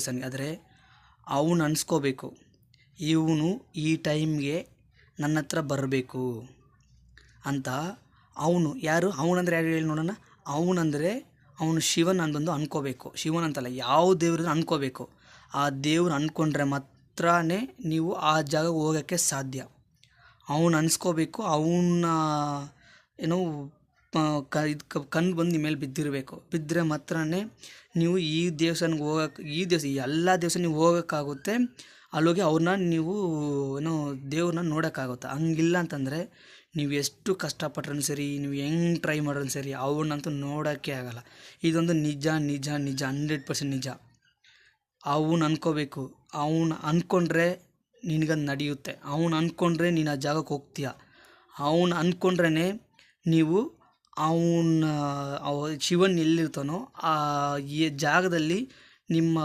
ಸನ್ ಆದರೆ ಅವನು ಅನ್ಸ್ಕೋಬೇಕು. ಇವನು ಈ ಟೈಮ್ಗೆ ನನ್ನ ಹತ್ರ ಬರಬೇಕು ಅಂತ ಅವನು, ಯಾರು? ಅವನಂದ್ರೆ ಯಾರು ಹೇಳಿ ನೋಡೋಣ? ಅವನಂದರೆ ಅವನು ಶಿವನ್ ಬಂದು ಅನ್ಕೋಬೇಕು. ಶಿವನ್ ಅಂತಲ್ಲ, ಯಾವ ದೇವ್ರನ್ನ ಅನ್ಕೋಬೇಕು. ಆ ದೇವ್ರು ಅಂದ್ಕೊಂಡ್ರೆ ಮಾತ್ರನೇ ನೀವು ಆ ಜಾಗ ಹೋಗೋಕ್ಕೆ ಸಾಧ್ಯ. ಅವನು ಅನ್ಸ್ಕೋಬೇಕು, ಅವನ, ಏನೋ ಕ, ಇದು ಕಣ್ಣು ಬಂದು ನಿಮ್ಮ ಮೇಲೆ ಬಿದ್ದಿರಬೇಕು. ಬಿದ್ದರೆ ಮಾತ್ರನೇ ನೀವು ಈ ದೇವಸ್ಥಾನಕ್ಕೆ ಹೋಗೋಕೆ, ಈ ದೇವಸ್ಥಾನ ಎಲ್ಲ ದೇವಸ್ಥಾನ ನೀವು ಹೋಗೋಕ್ಕಾಗುತ್ತೆ. ಅಲ್ಲೋಗಿ ಅವ್ರನ್ನ ನೀವು ಏನೋ ದೇವ್ರನ್ನ ನೋಡೋಕ್ಕಾಗುತ್ತೆ. ಹಂಗಿಲ್ಲ ಅಂತಂದರೆ ನೀವು ಎಷ್ಟು ಕಷ್ಟಪಟ್ರೂ ಸರಿ, ನೀವು ಹೆಂಗೆ ಟ್ರೈ ಮಾಡ್ರೂ ಸರಿ ಅವ್ರನ್ನಂತೂ ನೋಡೋಕ್ಕೆ ಆಗಲ್ಲ. ಇದೊಂದು ನಿಜ ನಿಜ ನಿಜ, ಹಂಡ್ರೆಡ್ ಪರ್ಸೆಂಟ್ ನಿಜ. ಅವನು ಅನ್ಕೋಬೇಕು. ಅವನು ಅಂದ್ಕೊಂಡ್ರೆ ನಿನಗದು ನಡೆಯುತ್ತೆ. ಅವನು ಅಂದ್ಕೊಂಡ್ರೆ ನೀನು ಆ ಜಾಗಕ್ಕೆ ಹೋಗ್ತೀಯ. ಅವನು ಅಂದ್ಕೊಂಡ್ರೇ ನೀವು ಅವನ ಅವ ಶಿವನ್ ಎಲ್ಲಿರ್ತಾನೋ ಆ ಈ ಜಾಗದಲ್ಲಿ ನಿಮ್ಮ